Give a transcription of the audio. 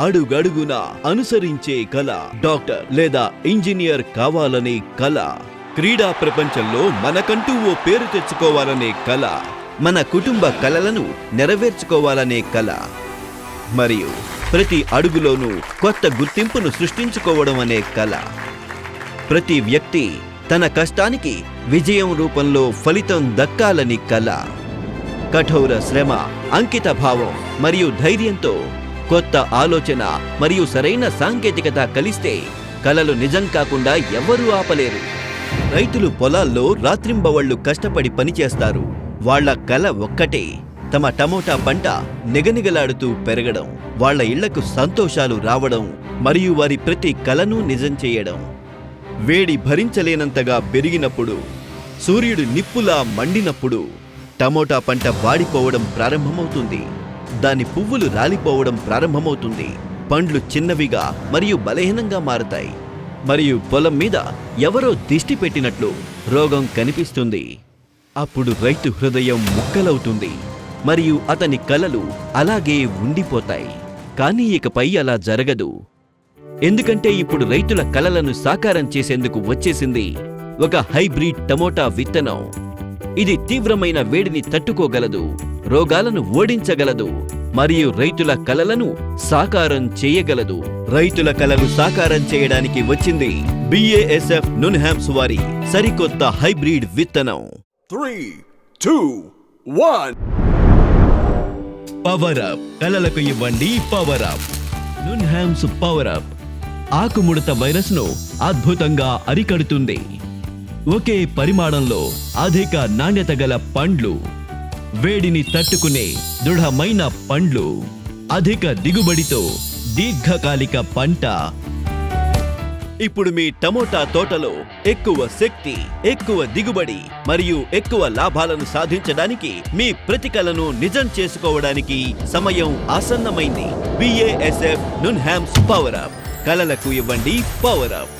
అడుగడుగున అనుసరించే కళ డాక్టర్ లేదా ఇంజనీర్ కావాలనే కళ. క్రీడా ప్రపంచంలో మనకంటూ ఓ పేరు తెచ్చుకోవాలనే కళ. మన కుటుంబ కలలను నెరవేర్చుకోవాలనే కళ. మరియు ప్రతి అడుగులోనూ కొత్త గుర్తింపును సృష్టించుకోవడం అనే కళ. ప్రతి వ్యక్తి తన కష్టానికి విజయం రూపంలో ఫలితం దక్కాలని కళ. కఠోర శ్రమ అంకిత భావం మరియు ధైర్యంతో కొత్త ఆలోచన మరియు సరైన సాంకేతికత కలిస్తే కలలు నిజం కాకుండా ఎవరూ ఆపలేరు. రైతులు పొలాల్లో రాత్రింబవళ్ళు కష్టపడి పనిచేస్తారు. వాళ్ళ కల ఒక్కటే. తమ టమోటా పంట నిగనిగలాడుతూ పెరగడం వాళ్ళ ఇళ్ళకు సంతోషాలు రావడం మరియు వారి ప్రతి కలను నిజం చేయడం. వేడి భరించలేనంతగా పెరిగినప్పుడు సూర్యుడు నిప్పులా మండినప్పుడు టమోటా పంట వాడిపోవడం ప్రారంభమవుతుంది. దాని పువ్వులు రాలిపోవడం ప్రారంభమవుతుంది. పండ్లు చిన్నవిగా మరియు బలహీనంగా మారతాయి. మరియు పొలం మీద ఎవరో దిష్టి పెట్టినట్లు రోగం కనిపిస్తుంది. అప్పుడు రైతు హృదయం ముక్కలవుతుంది. మరియు అతని కలలు అలాగే ఉండిపోతాయి. కానీ ఇకపై అలా జరగదు. ఎందుకంటే ఇప్పుడు రైతుల కలలను సాకారం చేసేందుకు వచ్చేసింది ఒక హైబ్రిడ్ టమోటా విత్తనం. ఇది తీవ్రమైన వేడిని తట్టుకోగలదు రోగాలను ఓడించగలదు మరియు రైతుల కలలను సాకారం చేయగలదు. రైతుల కలలు సాకారం చేయడానికి వచ్చింది బిఏఎస్ఎఫ్ నున్హామ్స్ వారి సరికొత్త హైబ్రిడ్ విత్తనం. Three, two, one. Power up కలలకు ఇవ్వండి power up Nunhems power up ఆకుముడత వైరస్ను అద్భుతంగా అరికడుతుంది. ఒకే పరిమాణంలో అధిక నాణ్యత గల పండ్లు. వేడిని తట్టుకునే దృఢమైన పండ్లు. అధిక దిగుబడితో దీర్ఘకాలిక పంట. ఇప్పుడు మీ టమోటా తోటలో ఎక్కువ శక్తి ఎక్కువ దిగుబడి మరియు ఎక్కువ లాభాలను సాధించడానికి మీ ప్రతికలను నిజం చేసుకోవడానికి సమయం ఆసన్నమైంది. బిఏఎస్ఎఫ్ నున్హామ్స్ పవర్ అప్ కలలకు ఇవ్వండి పవర్ అప్